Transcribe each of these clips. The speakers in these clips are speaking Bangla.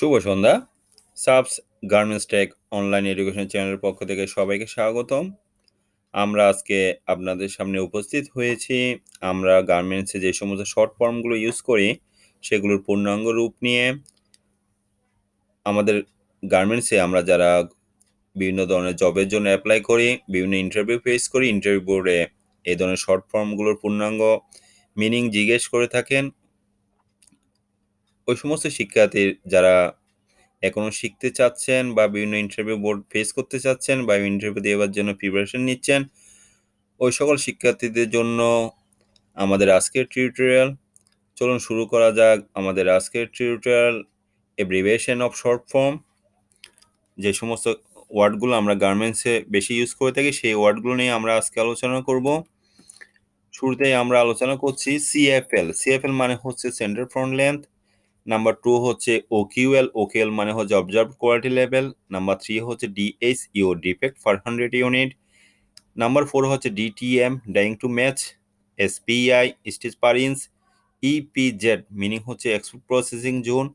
শুভ সন্ধ্যা। সাবস গার্মেন্টস টেক অনলাইন এডুকেশন চ্যানেলের পক্ষ থেকে সবাইকে স্বাগতম। আমরা আজকে আপনাদের সামনে উপস্থিত হয়েছি। আমরা গার্মেন্টসে যে সমস্ত শর্ট ফর্মগুলো ইউজ করি, সেগুলোর পূর্ণাঙ্গ রূপ নিয়ে। আমাদের গার্মেন্টসে আমরা যারা বিভিন্ন ধরনের জবের জন্য অ্যাপ্লাই করি, বিভিন্ন ইন্টারভিউ ফেস করি ইন্টারভিউ বোর্ডে এই ধরনের শর্ট ফর্মগুলোর পূর্ণাঙ্গ মিনিং জিজ্ঞেস করে থাকেন। ওই সমস্ত শিক্ষার্থীর যারা এখনও শিখতে চাচ্ছেন বা বিভিন্ন ইন্টারভিউ বোর্ড ফেস করতে চাচ্ছেন বা ইন্টারভিউ দেওয়ার জন্য প্রিপারেশন নিচ্ছেন, ওই সকল শিক্ষার্থীদের জন্য আমাদের আজকের টিউটোরিয়াল চলুন শুরু করা যাক আমাদের আজকের tutorial abbreviation of short form যে সমস্ত ওয়ার্ডগুলো আমরা গার্মেন্টসে বেশি ইউজ করে থাকি, সেই ওয়ার্ডগুলো নিয়ে আমরা আজকে আলোচনা করব। শুরুতেই আমরা আলোচনা করছি সিএফএল সিএফএল মানে হচ্ছে centre front length number two হচ্ছে ওকিউএল ওকিউএল মানে হচ্ছে observe quality level number three হচ্ছে DHU defect per hundred unit number four হচ্ছে DTM dyeing to match SPI stitch per inch EPZ meaning হচ্ছে export processing zone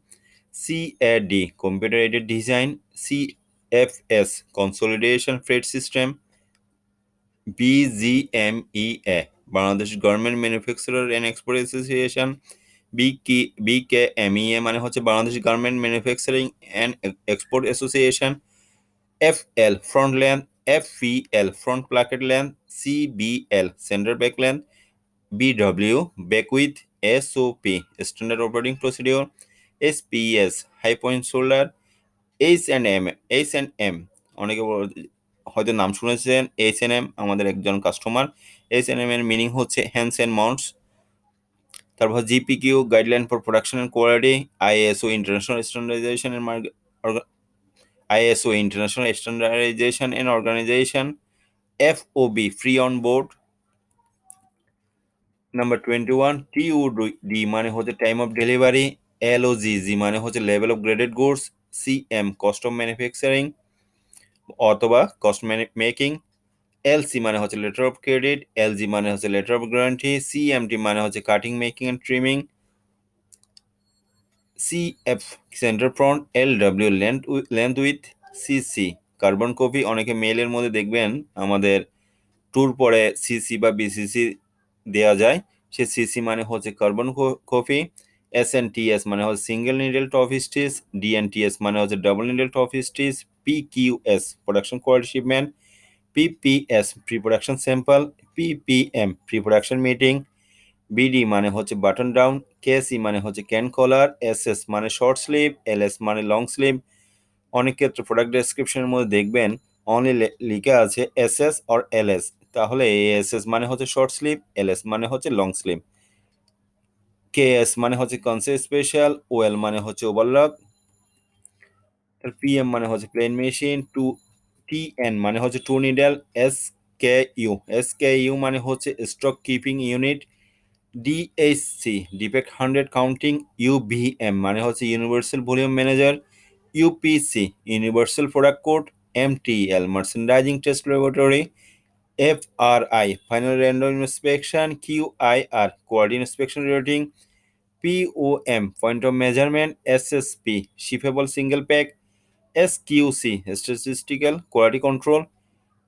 CAD computer aided design CFS consolidation freight system BGMEA Bangladesh government manufacturer and export association BK BKMEA মানে হচ্ছে Bangladesh garment manufacturing and export association F L front land F P L front placket length CBL centre back length BW back width P standard operating procedure S P S high point shoulder H and M H and M অনেকে হয়তো নাম শুনেছেন এইচ এন এম আমাদের একজন কাস্টমার এইচ এন এম এর মিনিং হচ্ছে হ্যান্ডস অ্যান্ড মাউন্টস তারপর GPQ guideline for production and quality ISO international standardization and ISO international standardization and organization FOB free on board number twenty one TUD মানে হচ্ছে টাইম অফ ডেলিভারি এলওজিজি মানে হচ্ছে level of graded goods CM cost of manufacturing অথবা কস্ট মেকিং এলসি মানে হচ্ছে লেটার অফ ক্রেডিট এলজি মানে হচ্ছে লেটার অফ গ্যারান্টি সিএমটি মানে হচ্ছে cutting making and trimming CF centre front L W length length with CC carbon copy অনেকে মেলের মধ্যে দেখবেন আমাদের ট্যুর পরে সিসি বা বিসিসি দেওয়া যায়, সে সিসি মানে হচ্ছে carbon copy S N T S মানে হচ্ছে single needle top stitch DNTS মানে হচ্ছে double needle top stitch P Q S production quality shipment PPS pre production sample PPM pre production meeting BD মানে হচ্ছে বাটন ডাউন কেসি মানে হচ্ছে ক্যান কলার এসএস মানে শর্ট স্লিভ এলএস মানে লং স্লিভ অনেক ক্ষেত্রে প্রোডাক্ট ডেসক্রিপশনের মধ্যে দেখবেন অনলি লিখে আছে এসএস অর এলএস তাহলে এএসএস মানে হচ্ছে শর্ট স্লিভ এলএস মানে হচ্ছে লং স্লিভ কেএস মানে হচ্ছে কনসে স্পেশাল ওএল মানে হচ্ছে ওভারলক পিএম মানে হচ্ছে প্লেন মেশিন টু টিএন মানে হচ্ছে two needle S K U S K U মানে হচ্ছে stock keeping unit DSC defect hundred counting UVM মানে হচ্ছে universal volume manager UPC universal product code MTL merchandising test laboratory F R I final random inspection Q I R কোয়ার্ডিন inspection rating POM point of measurement SSP shippable single pack SQC statistical quality control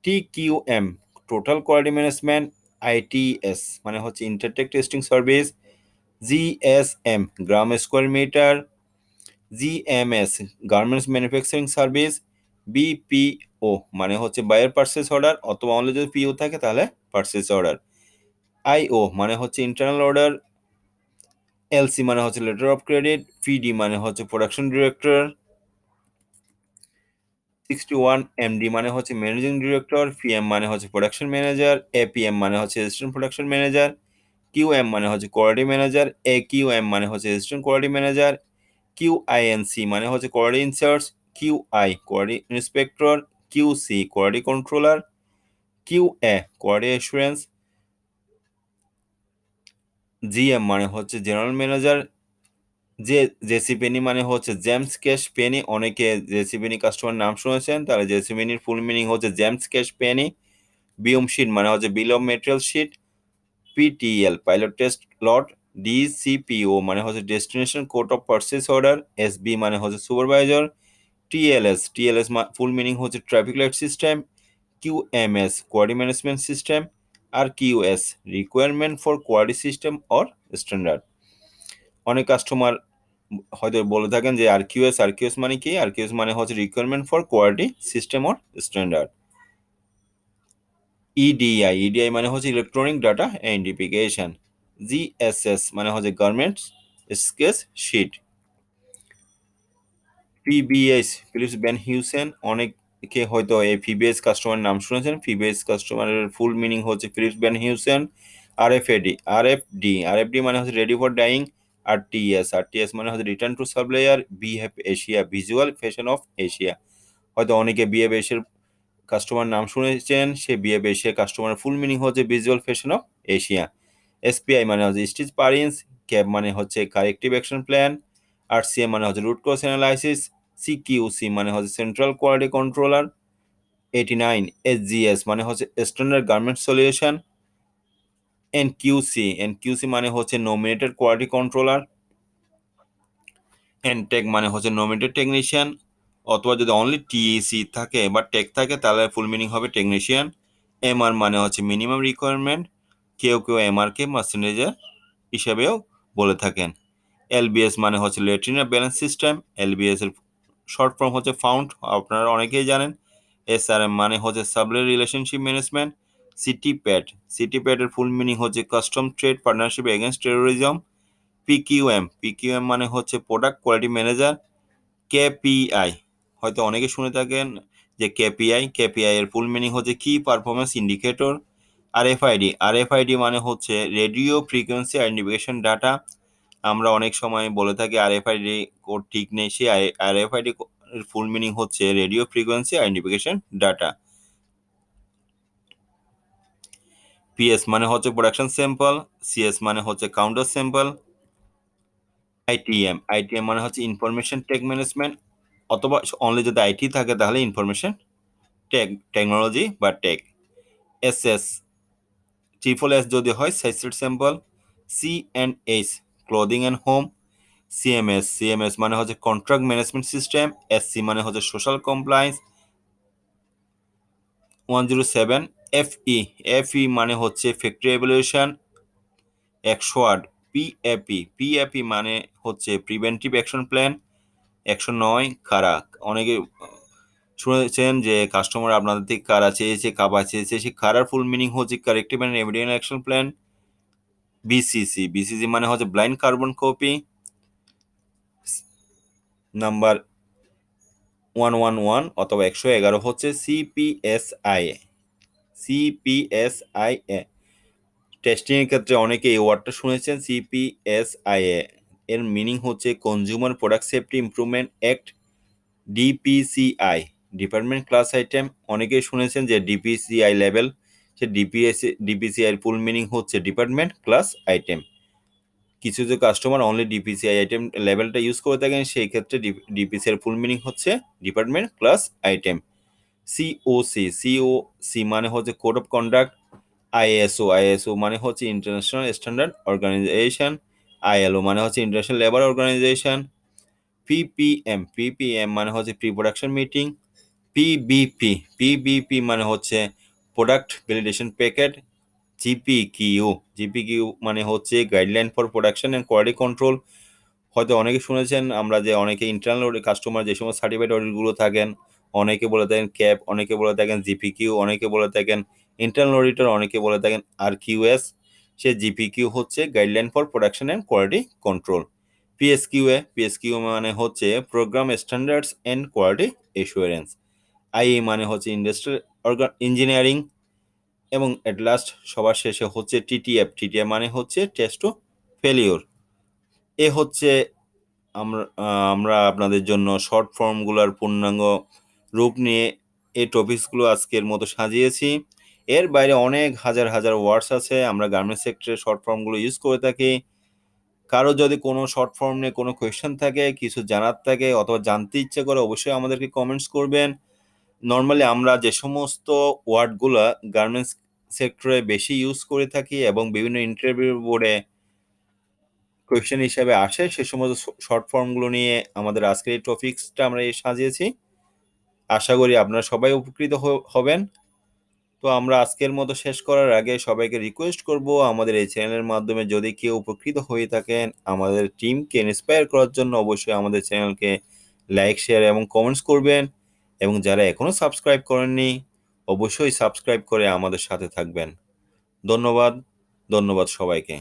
TQM total quality management ITS মানে হচ্ছে Intertek testing service GSM gram square metre GMS garments manufacturing service BPO মানে হচ্ছে বায়ার পার্সেস অর্ডার অথবা অনলি যদি পিও থাকে তাহলে পার্সেস অর্ডার আইও মানে হচ্ছে ইন্টারনাল অর্ডার এলসি মানে হচ্ছে লেটার অফ ক্রেডিট পিডি মানে হচ্ছে production director sixty one MD মানে হচ্ছে ম্যানেজিং ডিরেক্টর পিএম মানে হচ্ছে প্রোডাকশন ম্যানেজার এপিএম মানে হচ্ছে অ্যাসিস্ট্যান্ট প্রোডাকশন ম্যানেজার কিউএম মানে হচ্ছে quality manager A Q M মানে হচ্ছে assistant quality manager Q I N C মানে হচ্ছে quality incharge QI quality inspector Q C quality controller QA quality assurance GM মানে হচ্ছে জেনারেল ম্যানেজার যে জেসি পেনি মানে হচ্ছে জেমস ক্যাশ পেনি অনেকে জেসি পেনি কাস্টমার নাম শুনেছেন, তাহলে জেসি পেনির ফুল মিনিং হচ্ছে James Cash Penney BOM sheet মানে হচ্ছে bill of material sheet PTL pilot test lot DCPO মানে হচ্ছে destination court of purchase order SB মানে হচ্ছে supervisor TLS TLS full meaning হচ্ছে traffic light system QMS quality management system R QS requirement for quality system or standard অনেক কাস্টমার হয়তো বলে থাকেন যে আর কিউএস আর কিউএস মানে কি আর কিউএস মানে হচ্ছে requirement for quality system or standard EDI EDI মানে হচ্ছে ইলেকট্রনিক ডাটা আইডেন্টিফিকেশন জিএসএস মানে হচ্ছে garments sketch sheet PBS Phillips van Heusen অনেকে হয়তো এই পিবিএস কাস্টমার নাম শুনেছেন। পিবিএস কাস্টমারের ফুল মিনিং হচ্ছে Phillips van Heusen R F D R F D R F D মানে হচ্ছে ready for dyeing R TS R TS মানে হচ্ছে return to supplier behave Asia visual fashion of Asia হয়তো অনেকে বিহেভ এশিয়ার কাস্টমার নাম শুনেছেন, সে বিহেভ এশিয়া কাস্টমারের ফুল মিনিং হচ্ছে visual fashion of Asia SPI মানে হচ্ছে স্টিচ পারিন্স ক্যাব মানে হচ্ছে corrective action plan R CM মানে হচ্ছে রুট কজ অ্যানালাইসিস সিকিউসি মানে হচ্ছে central quality controller eighty nine SGS মানে হচ্ছে standard garment solution N QC N QC মানে হচ্ছে nominated quality controller N tech মানে হচ্ছে নমিনেটেড টেকনিশিয়ান অথবা যদি অনলি টিএসি থাকে বা টেক থাকে, তাহলে ফুল মিনিং হবে টেকনিশিয়ান এমআর মানে হচ্ছে মিনিমাম রিকোয়ারমেন্ট কেউ কেউ এমআরকে মার্সেন্টেজার হিসাবেও বলে থাকেন। এলবিএস মানে হচ্ছে লেট্রিনা ব্যালেন্স সিস্টেম এলবিএস এর শর্ট ফর্ম হচ্ছে ফাউন্ড আপনারা অনেকেই জানেন। এসআরএম মানে হচ্ছে supplier relationship management CT pad CT প্যাডের ফুল মিনিং হচ্ছে custom trade partnership against terrorism PQM PQM মানে হচ্ছে প্রোডাক্ট কোয়ালিটি ম্যানেজার কেপিআই হয়তো অনেকে শুনে থাকেন যে কেপিআই কেপিআই এর ফুল মিনিং হচ্ছে কি পারফরমেন্স ইন্ডিকেটর আরএফআইডি আরএফআইডি মানে হচ্ছে রেডিও ফ্রিকোয়েন্সি আইডেন্টিফিকেশন ডাটা আমরা অনেক সময় বলে থাকি আর আরএফআইডি কোড ঠিক নেই, সেই আরএফআইডি ফুল মিনিং হচ্ছে radio frequency identification data PS মানে হচ্ছে প্রোডাকশন স্যাম্পল সিএস মানে হচ্ছে কাউন্টার স্যাম্পল আইটিএম আইটিএম মানে হচ্ছে ইনফরমেশন টেক ম্যানেজমেন্ট অথবা অনলি যদি আইটি থাকে তাহলে ইনফরমেশন টেক টেকনোলজি বা tech S S triple S যদি হয় size set sample C and H clothing and home CMS CMS মানে হচ্ছে কন্ট্রাক্ট ম্যানেজমেন্ট সিস্টেম এসসি মানে হচ্ছে social compliance one zero seven FE FE মানে হচ্ছে ফ্যাক্টরি এভলিউশন একশো আট পিএপি পিএপি মানে হচ্ছে প্রিভেন্টিভ অ্যাকশন প্ল্যান একশো নয় কারা অনেকে শুনেছেন যে কাস্টমার আপনাদের থেকে কারা চেয়েছে কাবা চেয়েছে সেই কারার ফুল মিনিং হচ্ছে corrective and evident action plan BCC BCC মানে হচ্ছে blind carbon copy number one one one অথবা একশো এগারো হচ্ছে সিপিএসআই সিপিএসআই এ টেস্টিংয়ের ক্ষেত্রে অনেকে এই ওয়ার্ডটা শুনেছেন সিপিএসআইএ এর মিনিং হচ্ছে consumer product safety improvement act DPCI department class item অনেকেই শুনেছেন যে ডিপিসিআই লেভেল সে ডিপিএস ডিপিসিআই এর ফুল মিনিং হচ্ছে ডিপার্টমেন্ট ক্লাস আইটেম কিছু যে কাস্টমার অনলি ডিপিসিআই আইটেম লেভেলটা ইউজ করে থাকেন, সেই ক্ষেত্রে ডিপিসি এর ফুল মিনিং হচ্ছে department class item COC COC মানে হচ্ছে code of conduct ISO ISO মানে হচ্ছে ইন্টারন্যাশনাল স্ট্যান্ডার্ড অর্গানাইজেশন আইএলও মানে হচ্ছে international labour organisation PPM PPM মানে হচ্ছে pre production meeting PBP PBP মানে হচ্ছে product validation packet GP Q GP Q মানে হচ্ছে guideline for production and quality control হয়তো অনেকে শুনেছেন, আমরা যে অনেকে ইন্টারনাল কাস্টমার যে সমস্ত সার্টিফাইড অডিটগুলো থাকেন অনেকে বলে থাকেন ক্যাব, অনেকে বলে থাকেন জিপি কিউ অনেকে বলে থাকেন ইন্টারনাল অডিটর, অনেকে বলে থাকেন আর কিউএস সে জিপি কিউ হচ্ছে guideline for production and quality control PSQA, PSQ মানে হচ্ছে programme standards and quality assurance IA মানে হচ্ছে ইন্ডাস্ট্রিয়াল অর্গান ইঞ্জিনিয়ারিং এবং এট লাস্ট সবার শেষে হচ্ছে টিটিএফ। টিটিএফ মানে হচ্ছে টেস্ট টু ফেলিওর এ হচ্ছে আমরা আমরা আপনাদের জন্য শর্ট ফর্মগুলোর পূর্ণাঙ্গ রূপ নিয়ে এই টপিকসগুলো আজকের মতো সাজিয়েছি। এর বাইরে অনেক হাজার হাজার ওয়ার্ডস আছে, আমরা গার্মেন্টস সেক্টরে শর্ট ফর্মগুলো ইউজ করে থাকি। কারও যদি কোনো শর্ট ফর্ম নিয়ে কোনো কোয়েশ্চেন থাকে, কিছু জানার থাকে অথবা জানতে ইচ্ছে করে অবশ্যই আমাদেরকে কমেন্টস করবেন। নর্মালি আমরা যে সমস্ত ওয়ার্ডগুলো গার্মেন্টস সেক্টরে বেশি ইউজ করে থাকি এবং বিভিন্ন ইন্টারভিউ বোর্ডে কোয়েশ্চেন হিসাবে আসে, সে সমস্ত শর্ট ফর্মগুলো নিয়ে আমাদের আজকের এই টপিক্সটা আমরা সাজিয়েছি। আশা করি আপনারা সবাই উপকৃত হবেন। তো আমরা আজকের মতো শেষ করার আগে সবাইকে রিকোয়েস্ট করব আমাদের এই চ্যানেলের মাধ্যমে যদি কেউ উপকৃত হয়ে থাকেন, আমাদের টিমকে ইন্সপায়ার করার জন্য অবশ্যই আমাদের চ্যানেলকে লাইক শেয়ার এবং কমেন্টস করবেন। এবং যারা এখনও সাবস্ক্রাইব করেননি, অবশ্যই সাবস্ক্রাইব করে আমাদের সাথে থাকবেন। ধন্যবাদ ধন্যবাদ সবাইকে।